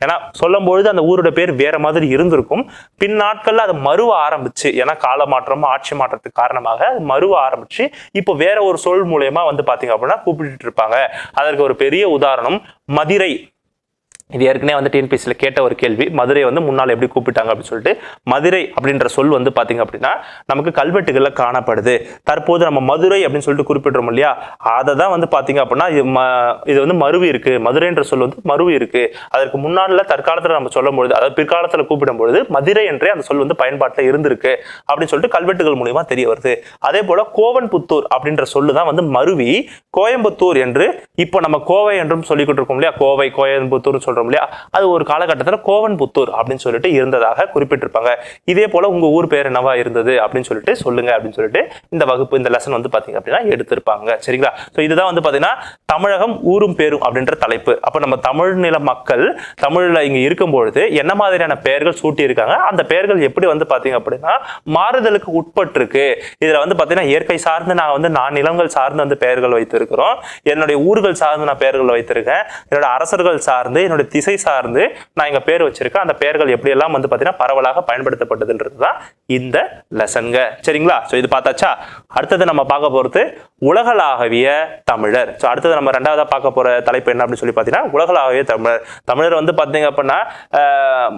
ஏன்னா சொல்லும் பொழுது அந்த ஊரோட பேர் வேற மாதிரி இருந்திருக்கும். பின் நாட்கள்ல அது மறுவ ஆரம்பிச்சு. ஏன்னா கால மாற்றம் ஆட்சி மாற்றத்துக்கு காரணமாக அது மருவ ஆரம்பிச்சு இப்போ வேற ஒரு சொல் மூலயமா வந்து பாத்தீங்க அப்படின்னா கூப்பிட்டுட்டு இருப்பாங்க. அதற்கு ஒரு பெரிய உதாரணம் மதிரை. இது ஏற்கனவே வந்து டிஎன்பிசியில் கேட்ட ஒரு கேள்வி மதுரை வந்து முன்னால் எப்படி கூப்பிட்டாங்க அப்படின்னு சொல்லிட்டு மதுரை அப்படின்ற சொல் வந்து பார்த்தீங்க அப்படின்னா நமக்கு கல்வெட்டுகளில் காணப்படுது. தற்போது நம்ம மதுரை அப்படின்னு சொல்லிட்டு குறிப்பிட்றோம் இல்லையா? அதை தான் வந்து பார்த்தீங்க அப்படின்னா இது ம- இது வந்து மருவி இருக்கு. மதுரைன்ற சொல் வந்து மருவி இருக்கு. அதற்கு முன்னாடில தற்காலத்தில் நம்ம சொல்லும் பொழுது அதாவது பிற்காலத்தில் கூப்பிடும் பொழுது மதுரை என்றே அந்த சொல் வந்து பயன்பாட்டில் இருந்திருக்கு அப்படின்னு சொல்லிட்டு கல்வெட்டுகள் மூலியமாக தெரிய வருது. அதே போல கோவன்புத்தூர் அப்படின்ற சொல்லு தான் வந்து மருவி கோயம்புத்தூர் என்று இப்போ நம்ம கோவை என்றும் சொல்லிக்கிட்டு இருக்கோம் இல்லையா? கோவை கோயம்புத்தூர்னு சொல்றோம் இல்லையா? அது ஒரு காலகட்டத்தில் கோவன் புத்தூர் அப்படின்னு சொல்லிட்டு இருந்ததாக குறிப்பிட்டிருப்பாங்க. இதே போல உங்க ஊர் பேர் என்னவா இருந்தது அப்படின்னு சொல்லிட்டு சொல்லுங்க அப்படின்னு சொல்லிட்டு இந்த வகுப்பு இந்த லெசன் வந்து பாத்தீங்க அப்படின்னா எடுத்திருப்பாங்க. சரிங்களா? ஸோ இதுதான் வந்து பாத்தீங்கன்னா தமிழகம் ஊரும் பேரும் அப்படின்ற தலைப்பு. அப்ப நம்ம தமிழ் நில மக்கள் தமிழ்ல இங்க இருக்கும் பொழுது என்ன மாதிரியான பெயர்கள் சூட்டி இருக்காங்க அந்த பெயர்கள் எப்படி வந்து பாத்தீங்க அப்படின்னா மாறுதலுக்கு உட்பட்டிருக்கு. இதுல வந்து பாத்தீங்கன்னா இயற்கை சார்ந்து நான் வந்து நான் நிலங்கள் சார்ந்து வந்து பெயர்கள் வைத்திருக்கிறோம். என்னுடைய ஊர்கள் சார்ந்து நான் பெயர்கள் வைத்திருக்கேன். என்னோட அரசர்கள் சார்ந்து என்னுடைய திசை சார்ந்து நான் இங்க பேர் வச்சிருக்கேன். அந்த பெயர்கள் எப்படியெல்லாம் வந்து பார்த்தீங்கன்னா பரவலாக பயன்படுத்தப்பட்டதுன்றது தான் இந்த லெசன்க சரிங்களா? ஸோ இது பார்த்தாச்சா? அடுத்தது நம்ம பார்க்க போகிறது உலகளாகவிய தமிழர். ஸோ அடுத்தது நம்ம ரெண்டாவதாக பார்க்க போகிற தலைப்பு என்ன அப்படின்னு சொல்லி பார்த்தீங்கன்னா உலகளாகவிய தமிழர். தமிழர் வந்து பார்த்தீங்க அப்படின்னா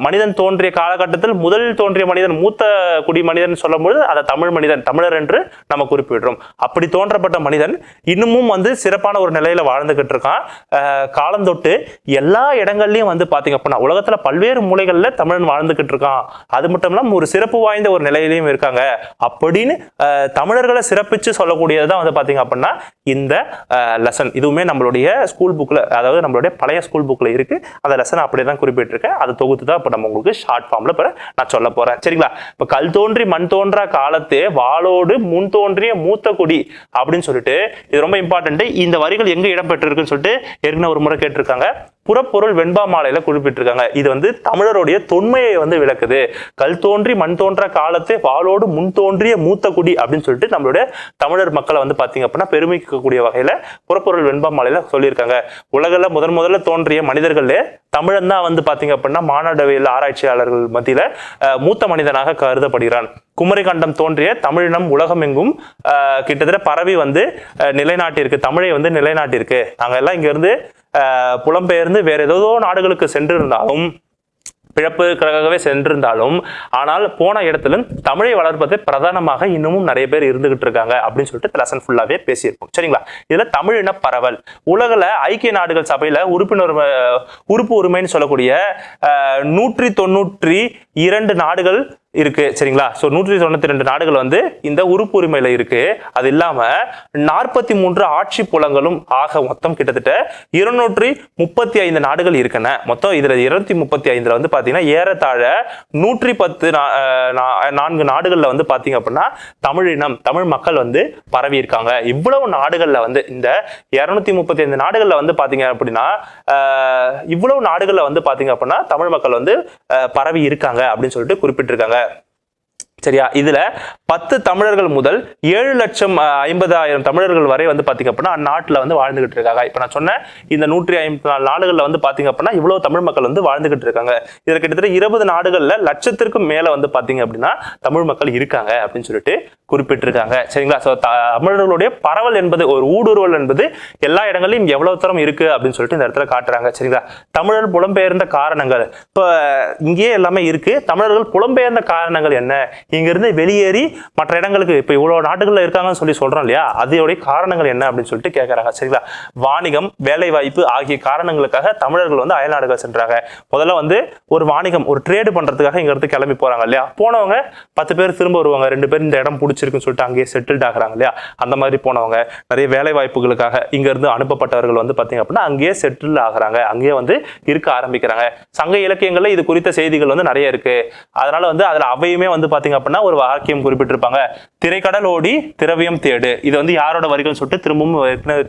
மனிதன் தோன்றிய காலகட்டத்தில் முதல் தோன்றிய மனிதன் மூத்த குடி மனிதன் சொல்லும்போது அதை தமிழ் மனிதன் தமிழர் என்று நம்ம குறிப்பிடுறோம். அப்படி தோன்றப்பட்ட மனிதன் இன்னமும் வந்து சிறப்பான ஒரு நிலையில் வாழ்ந்துகிட்டு இருக்கான். காலந்தொட்டு எல்லா இடங்கள்லையும் வந்து பார்த்தீங்க அப்படின்னா உலகத்தில் பல்வேறு மூலைகளில் தமிழன் வாழ்ந்துக்கிட்டு இருக்கான். அது மட்டும் இல்லாமல் ஒரு சிறப்பு வாய்ந்த ஒரு நிலையிலையும் இருக்காங்க. அப்படின்னு தமிழர்களை சிறப்பிச்சு சொல்லக்கூடியதுதான் வந்து பார்த்தீங்க அப்படின்னா இந்த லெசன் இதுவுமே நம்மளுடைய ஸ்கூல் புக்கில் அதாவது நம்மளுடைய பழைய ஸ்கூல் புக்ல இருக்கு. அந்த லெசன் அப்படியே தான் குறிப்பிட்டிருக்கேன். அதை தொகுத்து தான் இப்போ நம்ம உங்களுக்கு ஷார்ட் ஃபார்ம்ல இப்போ நான் சொல்ல போறேன். சரிங்களா? இப்போ கல் தோன்றி மண் தோன்றா காலத்தே வாளோடு முன் தோன்றிய மூத்த குடி அப்படின்னு சொல்லிட்டு இது ரொம்ப இம்பார்ட்டன்ட்டு இந்த வரிகள் எங்கே இடம்பெற்றிருக்குன்னு சொல்லிட்டு ஏற்கனவே ஒரு முறை கேட்டிருக்காங்க. புறப்பொருள் வெண்பா மாலையில குறிப்பிட்டிருக்காங்க. இது வந்து தமிழருடைய தொன்மையை வந்து விளக்குது. கல் தோன்றி மண் தோன்ற காலத்தை வாளோடு முன் தோன்றிய மூத்த குடி அப்படின்னு சொல்லிட்டு நம்மளுடைய தமிழர் மக்களை வந்து பாத்தீங்க அப்படின்னா பெருமிக்கக்கூடிய வகையில புறப்பொருள் வெண்பா மாலையில சொல்லியிருக்காங்க. உலகில் முதன் முதல்ல தோன்றிய மனிதர்களே தமிழன் தான் வந்து பாத்தீங்க அப்படின்னா மானாடவியல் ஆராய்ச்சியாளர்கள் மத்தியில மூத்த மனிதனாக கருதப்படுகிறான். குமரிக்கண்டம் தோன்றிய தமிழினம் உலகமெங்கும் கிட்டத்தட்ட பரவி வந்து நிலைநாட்டியிருக்கு. தமிழை வந்து நிலைநாட்டியிருக்கு. நாங்கள் எல்லாம் இங்கேருந்து புலம்பெயர்ந்து வேறு ஏதோ நாடுகளுக்கு சென்றிருந்தாலும் பிழப்புக்காகவே சென்றிருந்தாலும் ஆனால் போன இடத்துல தமிழை வளர்ப்பது பிரதானமாக இன்னமும் நிறைய பேர் இருந்துகிட்டு இருக்காங்க அப்படின்னு சொல்லிட்டு லெசன் ஃபுல்லாகவே பேசியிருப்போம் சரிங்களா? இதில் தமிழின பரவல். உலகில் ஐக்கிய நாடுகள் சபையில் உறுப்பினர் உறுப்பு உரிமைன்னு சொல்லக்கூடிய நூற்றி தொண்ணூற்றி இரண்டு நாடுகள் இருக்கு சரிங்களா? ஸோ நூற்றி தொண்ணூத்தி ரெண்டு நாடுகள் வந்து இந்த உறுப்பு உரிமையில இருக்கு. அது இல்லாம நாற்பத்தி மூன்று ஆட்சி புலங்களும் ஆக மொத்தம் கிட்டத்தட்ட இருநூற்றி முப்பத்தி ஐந்து நாடுகள் இருக்கன. மொத்தம் இதுல இருநூத்தி முப்பத்தி ஐந்துல வந்து பாத்தீங்கன்னா ஏறத்தாழ நூற்றி பத்து நா- நான்கு நாடுகள்ல வந்து பாத்தீங்க அப்படின்னா தமிழினம் தமிழ் மக்கள் வந்து பரவி இருக்காங்க. இவ்வளவு நாடுகள்ல வந்து இந்த இருநூத்தி முப்பத்தி ஐந்து நாடுகள்ல வந்து பாத்தீங்க அப்படின்னா இவ்வளவு நாடுகள்ல வந்து பாத்தீங்க அப்படின்னா தமிழ் மக்கள் வந்து பரவி இருக்காங்க அப்படின்னு சொல்லிட்டு குறிப்பிட்டிருக்காங்க. சரியா? இதுல பத்து தமிழர்கள் முதல் ஏழு லட்சம் ஐம்பதாயிரம் தமிழர்கள் வரை வந்து பாத்தீங்க அப்படின்னா அந்நாட்டுல வந்து வாழ்ந்துகிட்டு இருக்காங்க. இப்ப நான் சொன்ன இந்த நூற்றி ஐம்பத்தி நாலு நாடுகள்ல வந்து பாத்தீங்க அப்படின்னா இவ்வளவு தமிழ் மக்கள் வந்து வாழ்ந்துகிட்டு இருக்காங்க. இதுல கிட்டத்தட்ட இருபது நாடுகள்ல லட்சத்திற்கும் மேல வந்து பாத்தீங்க அப்படின்னா தமிழ் மக்கள் இருக்காங்க அப்படின்னு சொல்லிட்டு குறிப்பிட்டிருக்காங்க. சரிங்களா? ஸோ தமிழர்களுடைய பரவல் என்பது ஒரு ஊடுருவல் என்பது எல்லா இடங்களையும் எவ்வளவு தரம் இருக்கு அப்படின்னு சொல்லிட்டு இந்த இடத்துல காட்டுறாங்க. சரிங்களா? தமிழர் புலம்பெயர்ந்த காரணங்கள். இப்போ இங்கேயே எல்லாமே இருக்கு. தமிழர்கள் புலம்பெயர்ந்த காரணங்கள் என்ன? இங்கிருந்து வெளியேறி மற்ற இடங்களுக்கு இப்போ இவ்வளோ நாடுகளில் இருக்காங்கன்னு சொல்லி சொல்கிறோம் இல்லையா? அதோடைய காரணங்கள் என்ன அப்படின்னு சொல்லிட்டு கேட்குறாங்க சரிங்களா? வாணிகம் வேலைவாய்ப்பு ஆகிய காரணங்களுக்காக தமிழர்கள் வந்து அயல்நாடுகள் சென்றாங்க. முதல்ல வந்து ஒரு வாணிகம் ஒரு ட்ரேடு பண்ணுறதுக்காக இங்கிருந்து கிளம்பி போகிறாங்க இல்லையா? போனவங்க பத்து பேர் திரும்ப வருவாங்க. ரெண்டு பேர் இந்த இடம் பிடிச்சிருக்குன்னு சொல்லிட்டு அங்கேயே செட்டில்ட் ஆகுறாங்க இல்லையா? அந்த மாதிரி போனவங்க நிறைய வேலை வாய்ப்புகளுக்காக அனுப்பப்பட்டவர்கள் வந்து பார்த்தீங்க அப்படின்னா அங்கேயே செட்டில் ஆகுறாங்க. அங்கேயே வந்து இருக்க ஆரம்பிக்கிறாங்க. சங்க இலக்கியங்களில் இது குறித்த செய்திகள் வந்து நிறைய இருக்கு. அதனால வந்து அதில் அவையுமே வந்து பார்த்தீங்க அப்படின்னா ஒரு வாக்கியம் குறிப்பிட்டிருப்பாங்க. திரைக்கடல் ஓடி திரவியம் தேடு. இது வந்து யாரோட வரிகள் சொல்லிட்டு திரும்பவும்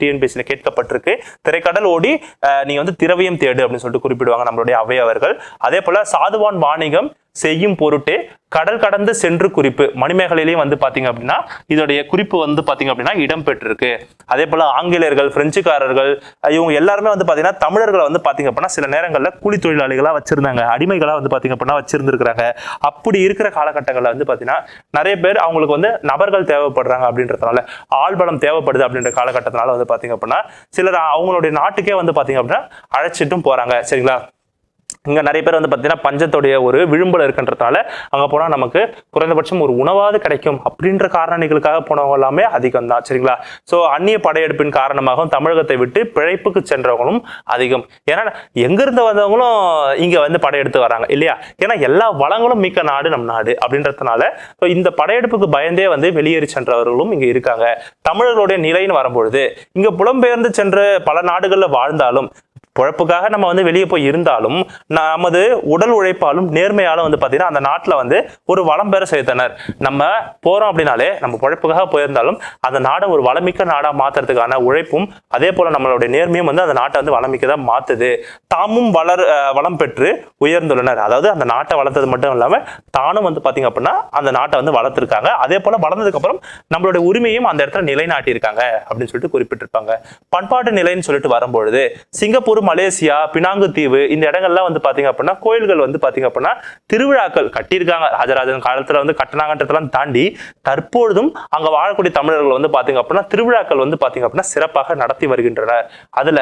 டிஎன்பிஎஸ்சியில் கேட்கப்பட்டிருக்கு. திரைக்கடல் ஓடி அஹ், நீங்க வந்து திரவியம் தேடு அப்படின்னு சொல்லிட்டு குறிப்பிடுவாங்க நம்மளுடைய அவையவர்கள். அதே போல சாதுவான் வாணிகம் செய்யும் பொருட்டே கடல் கடந்து சென்று குறிப்பு மணிமேகலையிலையும் வந்து பார்த்தீங்க அப்படின்னா இதோடைய குறிப்பு வந்து பார்த்தீங்க அப்படின்னா இடம் பெற்றிருக்கு அதே போல ஆங்கிலேயர்கள் பிரெஞ்சுக்காரர்கள் இவங்க எல்லாருமே வந்து பார்த்தீங்கன்னா தமிழர்களை வந்து பார்த்தீங்க அப்படின்னா சில நேரங்களில் கூலி தொழிலாளிகளாக வச்சிருந்தாங்க. அடிமைகளாக வந்து பார்த்தீங்க அப்படின்னா வச்சிருந்துருக்கிறாங்க. அப்படி இருக்கிற காலகட்டங்களில் வந்து பார்த்தீங்கன்னா நிறைய பேர் அவங்களுக்கு வந்து நபர்கள் தேவைப்படுறாங்க அப்படின்றதுனால ஆள்பலம் தேவைப்படுது அப்படின்ற காலகட்டத்தினால வந்து பார்த்தீங்க அப்படின்னா சிலர் அவங்களுடைய நாட்டுக்கே வந்து பார்த்தீங்க அப்படின்னா அழைச்சிட்டும் போறாங்க. சரிங்களா? இங்கே நிறைய பேர் வந்து பார்த்தீங்கன்னா பஞ்சத்துடைய ஒரு விழும்புல இருக்கின்றதால அங்கே போனால் நமக்கு குறைந்தபட்சம் ஒரு உணவாவது கிடைக்கும் அப்படின்ற காரணிகளுக்காக போனவங்க எல்லாமே அதிகம் தான் சரிங்களா? ஸோ அந்நிய படையெடுப்பின் காரணமாகவும் தமிழகத்தை விட்டு பிழைப்புக்கு சென்றவங்களும் அதிகம். ஏன்னா எங்கிருந்து வந்தவங்களும் இங்கே வந்து படையெடுத்து வராங்க இல்லையா? ஏன்னா எல்லா வளங்களும் மிக்க நாடு நம் நாடு அப்படின்றதுனால ஸோ இந்த படையெடுப்புக்கு பயந்தே வந்து வெளியேறி சென்றவர்களும் இங்கே இருக்காங்க. தமிழர்களுடைய நிலைன்னு வரும்பொழுது இங்கே புலம்பெயர்ந்து சென்று பல நாடுகளில் வாழ்ந்தாலும் பொழப்புக்காக நம்ம வந்து வெளியே போய் இருந்தாலும் நமது உடல் உழைப்பாலும் நேர்மையாலும் வந்து பார்த்தீங்கன்னா அந்த நாட்டில் வந்து ஒரு வளம் பெற செய்தனர் நம்ம போறோம் அப்படின்னாலே நம்ம பொழப்புக்காக போயிருந்தாலும் அந்த நாடை ஒரு வளமிக்க நாடா மாத்துறதுக்கான உழைப்பும் அதே போல் நம்மளுடைய நேர்மையும் வந்து அந்த நாட்டை வந்து வளமிக்க தான் மாற்றுது தாமும் வளர் அஹ், வளம் பெற்று உயர்ந்துள்ளனர். அதாவது அந்த நாட்டை வளர்த்தது மட்டும் இல்லாம தானும் வந்து பாத்தீங்க அப்படின்னா அந்த நாட்டை வந்து வளர்த்துருக்காங்க. அதே போல வளர்ந்ததுக்கு அப்புறம் நம்மளுடைய உரிமையும் அந்த இடத்துல நிலைநாட்டியிருக்காங்க அப்படின்னு சொல்லிட்டு குறிப்பிட்டிருப்பாங்க. பண்பாட்டு நிலைன்னு சொல்லிட்டு வரும்பொழுது சிங்கப்பூர் மலேசியா பினாங்கு தீவு இந்த இடங்கள்லாம் வந்து பார்த்தீங்க அப்படின்னா கோயில்கள் வந்து பாத்தீங்க அப்படின்னா திருவிழாக்கள் கட்டியிருக்காங்க. ராஜராஜன் காலத்துல வந்து கட்டினாங்கன்றதெல்லாம் தாண்டி தற்பொழுதும் அங்க வாழக்கூடிய தமிழர்கள் வந்து பார்த்தீங்க அப்படின்னா திருவிழாக்கள் வந்து பாத்தீங்க அப்படின்னா சிறப்பாக நடத்தி வருகின்றனர். அதுல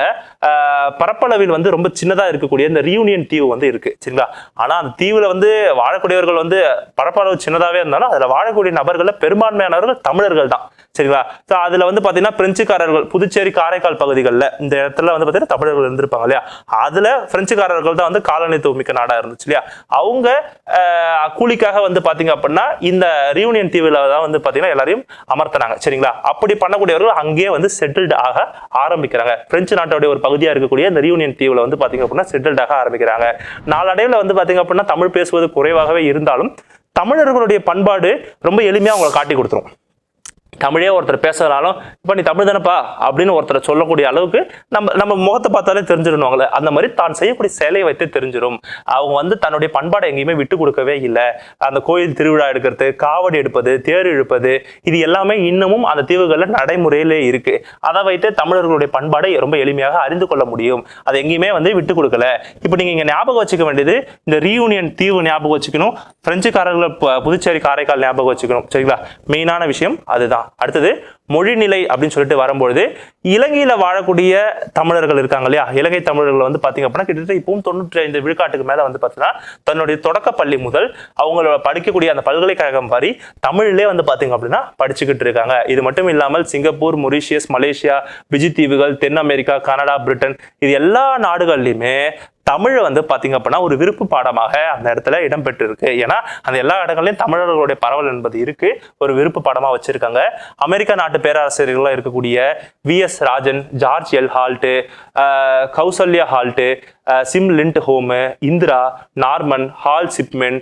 பரப்பளவில் வந்து ரொம்ப சின்னதா இருக்கக்கூடிய இந்த ரியூனியன் தீவு வந்து இருக்கு சரிங்களா? ஆனா அந்த தீவுல வந்து வாழக்கூடியவர்கள் வந்து பரப்பளவு சின்னதாவே இருந்தாலும் அதுல வாழக்கூடிய நபர்களில் பெரும்பான்மையானவர்கள் தமிழர்கள் தான் சரிங்களா? ஸோ அதுல வந்து பாத்தீங்கன்னா பிரெஞ்சுக்காரர்கள் புதுச்சேரி காரைக்கால் பகுதிகளில் இந்த இடத்துல வந்து பார்த்தீங்கன்னா தமிழர்கள் இருந்திருப்பாங்க இல்லையா? அதுல பிரெஞ்சுக்காரர்கள் தான் வந்து காலனித்துவ மிக்க நாடா இருந்துச்சு இல்லையா? அவங்க ஆஹ், கூலிக்காக வந்து பாத்தீங்க அப்படின்னா இந்த ரியூனியன் தீவுல தான் வந்து பாத்தீங்கன்னா எல்லாரையும் அமர்த்தினாங்க. சரிங்களா? அப்படி பண்ணக்கூடியவர்கள் அங்கேயே வந்து செட்டில்டு ஆக ஆரம்பிக்கிறாங்க. பிரெஞ்சு நாட்டோடைய ஒரு பகுதியா இருக்கக்கூடிய இந்த ரியூனியன் தீவுல வந்து பாத்தீங்க அப்படின்னா செட்டில்டு ஆக ஆரம்பிக்கிறாங்க. நாளடைவில் வந்து பாத்தீங்க அப்படின்னா தமிழ் பேசுவது குறைவாகவே இருந்தாலும் தமிழர்களுடைய பண்பாடு ரொம்ப எளிமையா அவங்களை காட்டி கொடுத்துரும். தமிழே ஒருத்தர் பேசுகிறாலும் இப்போ நீ தமிழ் தானப்பா? அப்படின்னு ஒருத்தரை சொல்லக்கூடிய அளவுக்கு நம்ம நம்ம முகத்தை பார்த்தாலே தெரிஞ்சிடணுங்களே அந்த மாதிரி தான் செய்யக்கூடிய சிலையை வைத்து தெரிஞ்சிடும் அவங்க வந்து தன்னுடைய பண்பாடை எங்கேயுமே விட்டு கொடுக்கவே இல்லை. அந்த கோயில் திருவிழா எடுக்கிறது காவடி எடுப்பது தேர் இழுப்பது இது எல்லாமே இன்னமும் அந்த தீவுகளில் நடைமுறையிலே இருக்கு. அதை வைத்து தமிழர்களுடைய பண்பாடை ரொம்ப எளிமையாக அறிந்து கொள்ள முடியும். அதை எங்கேயுமே வந்து விட்டு கொடுக்கல. இப்போ நீங்க இங்க ஞாபகம் வச்சுக்க வேண்டியது இந்த ரீயூனியன் தீவு ஞாபகம் வச்சுக்கணும். பிரெஞ்சுக்காரர்களை புதுச்சேரி காரைக்கால் ஞாபகம் வச்சுக்கணும். சரிங்களா? மெயினான விஷயம் அதுதான். அடுத்தது மொழிநிலை அப்படின்னு சொல்லிட்டு வரும்பொழுது இலங்கையில வாழக்கூடிய தமிழர்கள் இருக்காங்க இல்லையா? இலங்கை தமிழர்கள் வந்து பாத்தீங்க அப்படின்னா கிட்டத்தட்ட இப்பவும் தொண்ணூற்றி ஐந்து விழுக்காட்டுக்கு மேல வந்து பாத்தீங்கன்னா தன்னுடைய தொடக்க பள்ளி முதல் அவங்களோட படிக்கக்கூடிய அந்த பல்கலைக்கழகம் வரி தமிழ்லேயே வந்து பாத்தீங்க அப்படின்னா படிச்சுக்கிட்டு இருக்காங்க. இது மட்டும் இல்லாமல் சிங்கப்பூர் மொரிஷியஸ் மலேசியா பிஜி தீவுகள் தென் அமெரிக்கா கனடா பிரிட்டன் இது எல்லா நாடுகள்லையுமே தமிழை வந்து பார்த்தீங்க அப்படின்னா ஒரு விருப்பு பாடமாக அந்த இடத்துல இடம்பெற்றிருக்கு. ஏன்னா அந்த எல்லா இடங்கள்லையும் தமிழர்களுடைய பரவல் என்பது இருக்கு. ஒரு விருப்பு பாடமாக வச்சிருக்காங்க. அமெரிக்க நாட்டு பேராசிரியர்களாக இருக்கக்கூடிய V S Rajan George L Hart Kausalya Hart sim லிண்ட் ஹோமு இந்திரா நார்மன் ஹால் சிப்மென்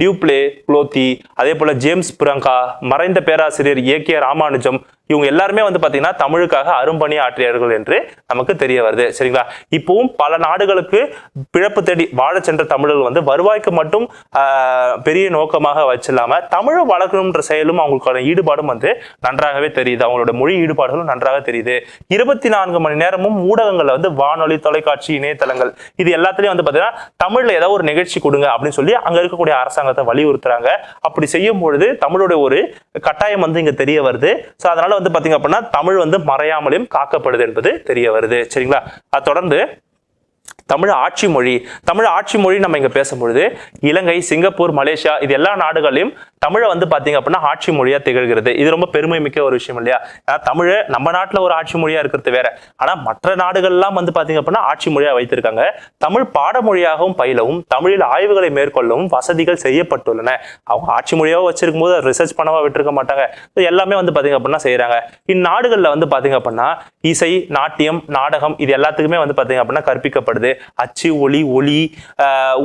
டியூப்ளே குளோத்தி அதே போல் ஜேம்ஸ் புரங்கா மறைந்த பேராசிரியர் ஏ கே ராமானுஜம் இவங்க எல்லாருமே வந்து பார்த்தீங்கன்னா தமிழுக்காக அரும்பணி ஆற்றியார்கள் என்று நமக்கு தெரிய வருது. சரிங்களா? இப்போவும் பல நாடுகளுக்கு பிழப்பு தேடி வாழ சென்ற தமிழர்கள் வந்து வருவாய்க்கு மட்டும் பெரிய நோக்கமாக வச்சில்லாமல் தமிழை வளர்க்கணுன்ற செயலும் அவங்களுக்கான ஈடுபாடும் வந்து நன்றாகவே தெரியுது. அவங்களோட மொழி ஈடுபாடுகளும் நன்றாக தெரியுது. இருபத்தி நான்கு மணி நேரமும் ஊடகங்களில் வந்து வானொலி தொலைக்காட்சி இணையதளங்கள் இது எல்லாத்துலயும் வந்து பாத்தீங்கன்னா தமிழ்ல ஏதாவது ஒரு நிகழ்ச்சி கொடுங்க அப்படின்னு சொல்லி அங்க இருக்கக்கூடிய அரசாங்கத்தை வலியுறுத்துறாங்க. அப்படி செய்யும் பொழுது தமிழோட ஒரு கட்டாயம் வந்து இங்க தெரிய வருது. ஸோ அதனால வந்து பாத்தீங்க அப்படின்னா தமிழ் வந்து மறையாமலையும் காக்கப்படுது என்பது தெரிய வருது. சரிங்களா? அது தொடர்ந்து தமிழ் ஆட்சி மொழி தமிழ் ஆட்சி மொழி நம்ம இங்க பேசும்பொழுது இலங்கை சிங்கப்பூர் மலேசியா இது எல்லா நாடுகளையும் தமிழை வந்து பார்த்தீங்க அப்படின்னா ஆட்சி மொழியாக திகழ்கிறது. இது ரொம்ப பெருமை மிக்க ஒரு விஷயம் இல்லையா? ஏன்னா தமிழ் நம்ம நாட்டில் ஒரு ஆட்சி மொழியாக இருக்கிறது வேற. ஆனால் மற்ற நாடுகள்லாம் வந்து பார்த்தீங்க அப்படின்னா ஆட்சி மொழியாக வைத்திருக்காங்க. தமிழ் பாடமொழியாகவும் பயிலவும் தமிழில் ஆய்வுகளை மேற்கொள்ளவும் வசதிகள் செய்யப்பட்டுள்ளன. அவங்க ஆட்சி மொழியாக வச்சிருக்கும் போது ரிசர்ச் பண்ணவா விட்டுருக்க மாட்டாங்க. எல்லாமே வந்து பார்த்தீங்க அப்படின்னா செய்கிறாங்க இந்நாடுகளில் வந்து பார்த்தீங்க அப்படின்னா இசை நாட்டியம் நாடகம் இது எல்லாத்துக்குமே வந்து பார்த்தீங்க அப்படின்னா கற்பிக்கப்படுது. அச்சு ஒளி ஒளி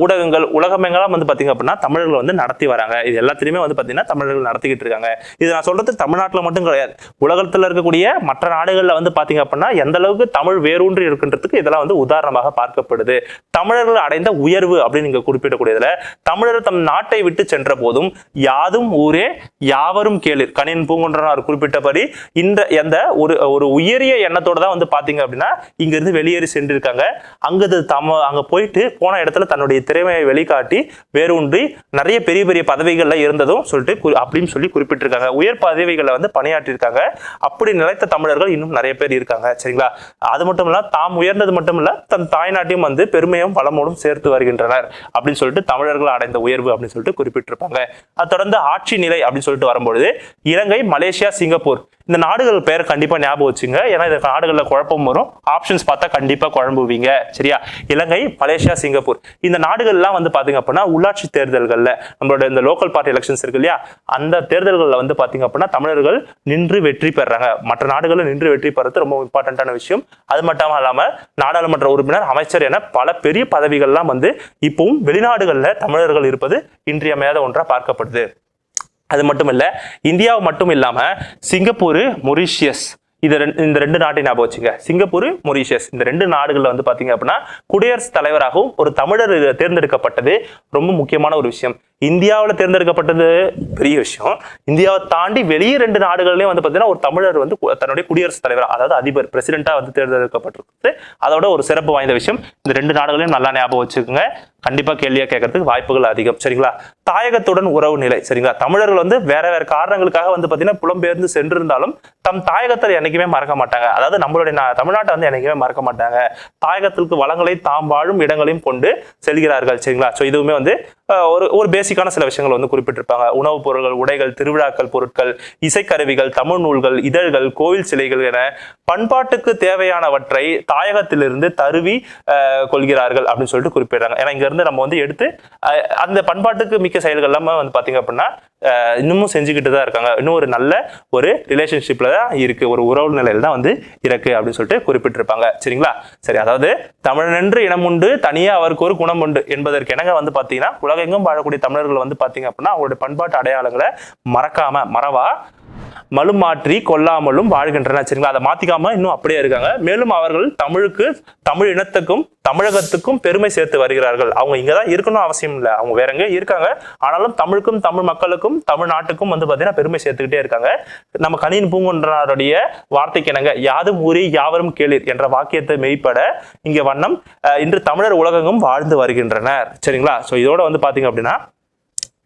ஊடகங்கள் உலகமெங்கெல்லாம் வந்து பார்த்தீங்க அப்படின்னா தமிழர்கள் வந்து நடத்தி வராங்க. இது எல்லாத்துலேயுமே வந்து பாத்தீங்கன்னா தமிழர்கள் நடத்திக்கிட்டு இருக்காங்க. இது நான் சொல்றது தமிழ்நாட்டில் மட்டும் கிடையாது. உலகத்தில் இருக்கக்கூடிய மற்ற நாடுகளில் வந்து பார்த்தீங்க அப்படின்னா எந்த அளவுக்கு தமிழ் வேரூன்றி இருக்கின்றதுக்கு இதெல்லாம் வந்து உதாரணமாக பார்க்கப்படுது. தமிழர்கள் அடைந்த உயர்வு அப்படின்னு நீங்க குறிப்பிடக்கூடியதுல தமிழர் தம் நாட்டை விட்டு சென்ற போதும் யாதும் ஊரே யாவரும் கேளு கணின் பூங்குன்றனார் குறிப்பிட்டபடி இந்த எந்த ஒரு ஒரு உயரிய எண்ணத்தோட தான் வந்து பார்த்தீங்க அப்படின்னா இங்கிருந்து வெளியேறி சென்றிருக்காங்க. அங்கு தம அங்க போயிட்டு போன இடத்துல தன்னுடைய திறமையை வெளிக்காட்டி வேரூன்றி நிறைய பெரிய பெரிய பதவிகளில் இருந்ததும் சொல்லிட்டு குறி- அப்படின்னு சொல்லி குறிப்பிட்டிருக்காங்க. உயர் பதவிகளை வந்து பணியாற்றியிருக்காங்க. அப்படி நிலைத்த தமிழர்கள் இன்னும் நிறைய பேர் இருக்காங்க. சரிங்களா? அது மட்டும் இல்ல தாம் உயர்ந்தது மட்டும் இல்ல தன் தாய்நாட்டையும் வந்து பெருமையும் வளமோடும் சேர்த்து வருகின்றனர் அப்படின்னு சொல்லிட்டு தமிழர்கள் அடைந்த உயர்வு அப்படின்னு சொல்லிட்டு குறிப்பிட்டிருப்பாங்க. அது தொடர்ந்து ஆட்சி நிலை அப்படின்னு சொல்லிட்டு வரும்பொழுது இலங்கை மலேசியா சிங்கப்பூர் இந்த நாடுகள் பேர் கண்டிப்பா ஞாபகம் வச்சுங்க. ஏன்னா இந்த நாடுகள்ல குழப்பம் வரும். ஆப்ஷன்ஸ் பார்த்தா கண்டிப்பா குழம்புவீங்க. சரியா? Ilangai Malaysia Singapore. இந்த நாடுகள்லாம் வந்து பாத்தீங்க அப்படின்னா உள்ளாட்சி தேர்தல்கள்ல நம்மளோட இந்த லோக்கல் பார்ட்டி எலெக்ஷன்ஸ் இருக்கு இல்லையா? அந்த தேர்தல்கள்ல வந்து பாத்தீங்க அப்படின்னா தமிழர்கள் நின்று வெற்றி பெறாங்க. மற்ற நாடுகளில் நின்று வெற்றி பெறது ரொம்ப இம்பார்ட்டன்டான விஷயம். அது மட்டும் இல்லாம நாடாளுமன்ற உறுப்பினர் அமைச்சர் என பல பெரிய பதவிகள்லாம் வந்து இப்பவும் வெளிநாடுகள்ல தமிழர்கள் இருப்பது இன்றியமையாத ஒன்றா பார்க்கப்படுது. அது மட்டும் இல்ல இந்தியாவை மட்டும் இல்லாம சிங்கப்பூர் மொரிஷியஸ். இது ரெண்டு- இந்த ரெண்டு நாட்டை ஞாபகம் வச்சுங்க. Singapore Mauritius. இந்த ரெண்டு நாடுகளில் வந்து பாத்தீங்க அப்படின்னா குடியரசுத் தலைவராகவும் ஒரு தமிழர் தேர்ந்தெடுக்கப்பட்டது ரொம்ப முக்கியமான ஒரு விஷயம். இந்தியாவில் தேர்ந்தெடுக்கப்பட்டது பெரிய விஷயம். இந்தியாவை தாண்டி வெளியே ரெண்டு நாடுகள்லையும் வந்து பார்த்தீங்கன்னா ஒரு தமிழர் வந்து தன்னுடைய குடியரசுத் தலைவர் அதாவது அதிபர் பிரசிடென்ட்டா வந்து தேர்ந்தெடுக்கப்பட்டிருக்கு அதோட ஒரு சிறப்பு வாய்ந்த விஷயம் இந்த ரெண்டு நாடுகளையும் நல்லா ஞாபகம் வச்சுக்கோங்க. கண்டிப்பா கேள்வியா கேட்கறதுக்கு வாய்ப்புகள் அதிகம் சரிங்களா? தாயகத்துடன் உறவு நிலை சரிங்களா? தமிழர்கள் வந்து வேற வேற காரணங்களுக்காக வந்து பாத்தீங்கன்னா புலம்பெயர்ந்து சென்றிருந்தாலும் தம் தாயகத்தை என்னைக்குமே மறக்க மாட்டாங்க. அதாவது நம்மளுடைய தமிழ்நாட்டை வந்து என்னைக்குமே மறக்க மாட்டாங்க. தாயகத்திற்கு வளங்களை தாம் வாழும் இடங்களையும் கொண்டு செல்கிறார்கள் சரிங்களா? ஸோ இதுவுமே வந்து ஒரு ஒரு பேஸ் பேசிக்கான சில விஷயங்கள் வந்து குறிப்பிட்டிருப்பாங்க. உணவுப் பொருட்கள் உடைகள் திருவிழாக்கள் பொருட்கள் இசைக்கருவிகள் தமிழ் நூல்கள் இதழ்கள் கோவில் சிலைகள் என பண்பாட்டுக்கு தேவையானவற்றை தாயகத்திலிருந்து தருவி கொள்கிறார்கள் அப்படின்னு சொல்லிட்டு குறிப்பிடுறாங்க. ஏன்னா இங்க இருந்து நம்ம வந்து எடுத்து அந்த பண்பாட்டுக்கு மிக்க செயல்கள் எல்லாமே வந்து பாத்தீங்க அப்படின்னா இன்னமும் செஞ்சுக்கிட்டு தான் இருக்காங்க. இன்னும் ஒரு நல்ல ஒரு ரிலேஷன்ஷிப்ல தான் இருக்கு. ஒரு உறவு நிலையில தான் வந்து இருக்கு அப்படின்னு சொல்லிட்டு குறிப்பிட்டிருப்பாங்க. சரிங்களா? சரி அதாவது தமிழனென்று இனம் உண்டு தனியா அவருக்கு ஒரு குணம் உண்டு என்பதற்கு என்னங்க வந்து பாத்தீங்கன்னா உலகெங்கும் வாழக்கூடிய தமிழ் தமிழர்கள் வந்து பார்த்தீங்க அப்படின்னா அவங்களுடைய பண்பாட்டு அடையாளங்களை மறக்காம மறவா மலுமாற்றி கொல்லாமலும் வாழ்கின்றனர் சரிங்களா? அதை மாத்திக்காம இன்னும் அப்படியே இருக்காங்க. மேலும் அவர்கள் தமிழுக்கு தமிழ் இனத்துக்கும் தமிழகத்துக்கும் பெருமை சேர்த்து வருகிறார்கள். அவங்க இங்கதான் இருக்கணும் அவசியம் இல்லை. அவங்க வேற எங்கேயும் இருக்காங்க. ஆனாலும் தமிழுக்கும் தமிழ் மக்களுக்கும் தமிழ்நாட்டுக்கும் வந்து பாத்தீங்கன்னா பெருமை சேர்த்துக்கிட்டே இருக்காங்க. நம்ம கணின் பூங்குன்றனாருடைய வார்த்தைக்கு என்னங்க? யாதும் ஊரி யாவரும் கேளீர் என்ற வாக்கியத்தை மெய்ப்பட இங்க வண்ணம் அஹ், இன்று தமிழர் உலகெங்கும் வாழ்ந்து வருகின்றனர். சரிங்களா? சோ இதோட வந்து பாத்தீங்க அப்படின்னா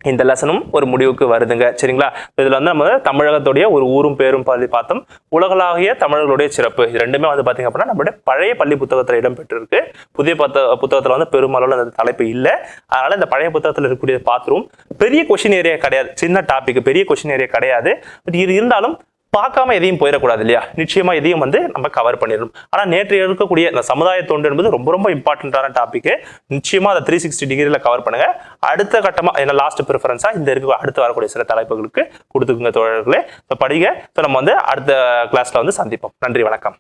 இந்த லெசனும் ஒரு முடிவுக்கு வருதுங்க. சரிங்களா? இதில் வந்து நம்ம தமிழகத்துடைய ஒரு ஊரும் பேரும் பள்ளி பார்த்தோம். உலகளாகிய தமிழர்களுடைய சிறப்பு. இது ரெண்டுமே வந்து பார்த்திங்க அப்படின்னா நம்மளுடைய பழைய பள்ளி புத்தகத்தில் இடம்பெற்றிருக்கு புதிய பத்த புத்தகத்தில் வந்து பெருமளவில் அந்த தலைப்பு இல்லை. அதனால் இந்த பழைய புத்தகத்தில் இருக்கக்கூடிய பாத்ரூம் பெரிய கொஷின் ஏரியா கிடையாது. சின்ன டாபிக் பெரிய கொஷின் ஏரியா கிடையாது. பட் இது இருந்தாலும் பார்க்காம எதையும் போயிடக்கூடாது இல்லையா? நிச்சயமா இதையும் வந்து நம்ம கவர் பண்ணிடணும். ஆனா நேற்று இருக்கக்கூடிய இந்த சமுதாய தொண்டு என்பது ரொம்ப ரொம்ப இம்பார்ட்டன்டான டாபிக் நிச்சயமா அதை த்ரீ சிக்ஸ்டி டிகிரியில் கவர் பண்ணுங்க. அடுத்த கட்டமா என்ன லாஸ்ட் ப்ரிஃபரன்ஸா இந்த இருக்க அடுத்து வரக்கூடிய சில தலைப்புகளுக்கு கொடுத்துக்குங்க தோழர்களே. இப்போ படிங்க. ஸோ நம்ம வந்து அடுத்த கிளாஸ்ல வந்து சந்திப்போம். நன்றி வணக்கம்.